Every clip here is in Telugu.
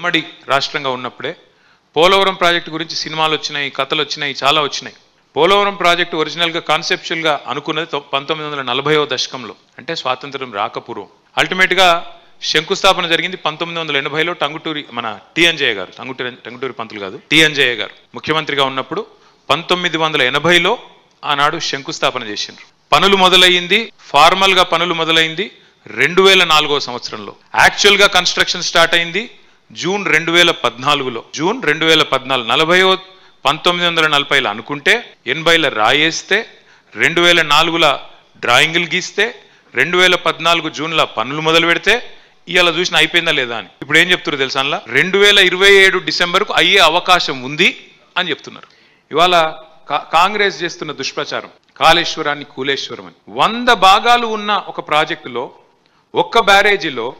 ఉమ్మడి రాష్ట్రంగా ఉన్నప్పుడే పోలవరం ప్రాజెక్టు గురించి సినిమాలు వచ్చినాయి కథలు వచ్చినాయి చాలా వచ్చినాయి. పోలవరం ప్రాజెక్టు ఒరిజినల్గా కాన్సెప్చువల్గా అనుకున్నది పంతొమ్మిది వందల నలభైవ దశకంలో అంటే స్వాతంత్రం రాకపూర్వం. అల్టిమేట్గా శంకుస్థాపన జరిగింది పంతొమ్మిది వందల ఎనభైలో టంగుటూరి మన టిఎన్జయ గారు టంగుటూరి టంగుటూరి పంతులు కాదు టిఎన్జయ గారు ముఖ్యమంత్రిగా ఉన్నప్పుడు పంతొమ్మిది వందల ఎనభైలో ఆనాడు శంకుస్థాపన చేసిండ్రు. పనులు మొదలయ్యింది ఫార్మల్గా పనులు మొదలైంది రెండు వేల నాలుగో సంవత్సరంలో. యాక్చువల్గా కన్స్ట్రక్షన్ స్టార్ట్ అయింది జూన్ రెండు వేల పద్నాలుగులో జూన్ రెండు వేల పద్నాలుగు నలభైవ పంతొమ్మిది వందల నలభైలో అనుకుంటే ఎనభైల రాయేస్తే రెండు వేల నాలుగుల డ్రాయింగులు గీస్తే రెండు వేల పద్నాలుగు జూన్లో పనులు మొదలు పెడితే ఇవాళ చూసిన అయిపోయిందా లేదా అని. ఇప్పుడు ఏం చెప్తున్నారు తెలుసా అలా రెండు వేల ఇరవై ఏడు డిసెంబర్కు అయ్యే అవకాశం ఉంది అని చెప్తున్నారు. ఇవాళ కా- కాంగ్రెస్ చేస్తున్న దుష్ప్రచారం కాళేశ్వరాన్ని కూలేశ్వరం అని. వంద భాగాలు ఉన్న ఒక ప్రాజెక్టులో ఒక్క బ్యారేజీలో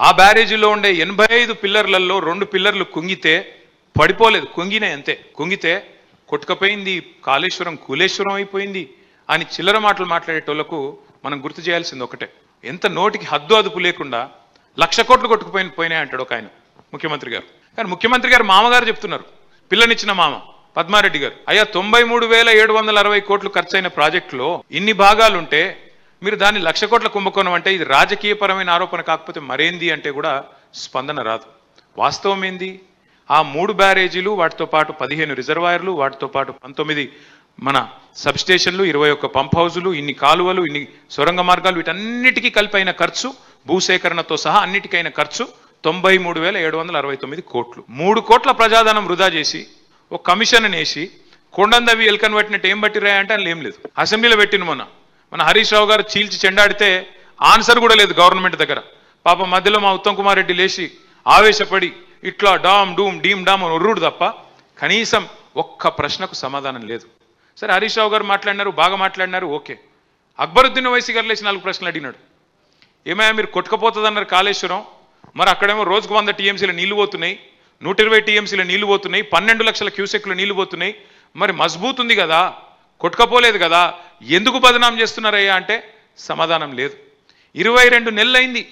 ఆ బ్యారేజీలో ఉండే ఎనభై ఐదు పిల్లర్లలో రెండు పిల్లర్లు కుంగితే పడిపోలేదు. కుంగినాయి అంతే. కుంగితే కొట్టుకపోయింది కాళేశ్వరం కులేశ్వరం అయిపోయింది అని చిల్లర మాటలు మాట్లాడేటోళ్ళకు మనం గుర్తు చేయాల్సింది ఒకటే. ఎంత నోటికి హద్దు అదుపు లేకుండా లక్ష కోట్లు కొట్టుకుపోయిన పోయినాయి అంటాడు ఒక ఆయన ముఖ్యమంత్రి గారు. కానీ ముఖ్యమంత్రి గారు మామగారు చెప్తున్నారు. పిల్లనిచ్చిన మామ పద్మారెడ్డి గారు అయ్యా తొంభై మూడు వేల ఏడు వందల అరవై కోట్లు ఖర్చైన ప్రాజెక్టులో ఇన్ని భాగాలుంటే మీరు దాన్ని లక్ష కోట్ల కుంభకోణం అంటే ఇది రాజకీయపరమైన ఆరోపణ కాకపోతే మరేంది అంటే కూడా స్పందన రాదు. వాస్తవం ఏంది? ఆ మూడు బ్యారేజీలు వాటితో పాటు పదిహేను రిజర్వాయర్లు వాటితో పాటు పంతొమ్మిది మన సబ్స్టేషన్లు ఇరవై ఒక్క పంప్ హౌజులు ఇన్ని కాలువలు ఇన్ని సొరంగ మార్గాలు వీటన్నిటికీ కలిపైన ఖర్చు భూసేకరణతో సహా అన్నిటికైన ఖర్చు తొంభై మూడు వేల ఏడు వందల అరవై తొమ్మిది కోట్లు. మూడు కోట్ల ప్రజాధనం వృధా చేసి ఒక కమిషన్ వేసి కొండందవి ఎల్కన్ పట్టినట్టు ఏం పట్టిరాయంటే అందులో ఏం లేదు. అసెంబ్లీలో పెట్టిన మొన్న. మన హరీష్ రావు గారు చీల్చి చెండాడితే ఆన్సర్ కూడా లేదు గవర్నమెంట్ దగ్గర. పాప మధ్యలో మా ఉత్తమ్ కుమార్ రెడ్డి లేచి ఆవేశపడి ఇట్లా డామ్ డూమ్ డీమ్ డామ్ అని ఒర్రుడు తప్ప కనీసం ఒక్క ప్రశ్నకు సమాధానం లేదు. సరే హరీష్ రావు గారు మాట్లాడినారు బాగా మాట్లాడినారు ఓకే. అక్బరుద్దీన్ వైసీ గారు లేచి నాలుగు ప్రశ్నలు అడిగినాడు. ఏమయ్యా మీరు కొట్టుకపోతుందన్నారు కాళేశ్వరం. మరి అక్కడేమో రోజుకు వంద టీఎంసీల నీళ్ళు పోతున్నాయి నూట ఇరవై టీఎంసీల నీళ్ళు పోతున్నాయి పన్నెండు లక్షల క్యూసెక్లు నీళ్ళు పోతున్నాయి. మరి మజబూత్ ఉంది కదా కొట్టుకపోలేదు కదా ఎందుకు బదనాం చేస్తున్నారయ్యా అంటే సమాధానం లేదు. ఇరవై రెండు నెలలైంది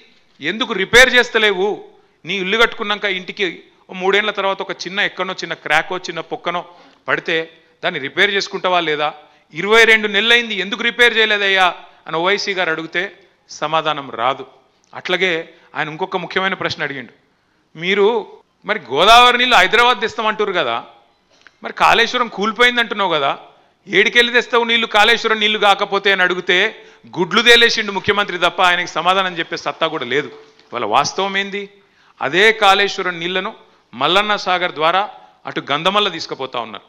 ఎందుకు రిపేర్ చేస్తలేవు? నీ ఇల్లు కట్టుకున్నాక ఇంటికి మూడేళ్ళ తర్వాత ఒక చిన్న ఎక్కనో చిన్న క్రాకో చిన్న పొక్కనో పడితే దాన్ని రిపేర్ చేసుకుంటావా లేదా? ఇరవై రెండు నెలలైంది ఎందుకు రిపేర్ చేయలేదయ్యా? అని ఓవైసీ గారు అడిగితే సమాధానం రాదు. అట్లాగే ఆయన ఇంకొక ముఖ్యమైన ప్రశ్న అడిగిండు. మీరు మరి గోదావరి నీళ్ళు హైదరాబాద్ తెస్తామంటారు కదా మరి కాళేశ్వరం కూలిపోయింది అంటున్నావు కదా ఏడికెళ్ళి తెస్తావు నీళ్ళు కాళేశ్వరం నీళ్ళు కాకపోతే అని అడిగితే గుడ్లు తేలేసిండు ముఖ్యమంత్రి తప్ప ఆయనకి సమాధానం చెప్పే సత్తా కూడా లేదు. వాళ్ళ వాస్తవం ఏంది? అదే కాళేశ్వరం నీళ్ళను మల్లన్న సాగర్ ద్వారా అటు గంధమల్ల తీసుకుపోతా ఉన్నారు.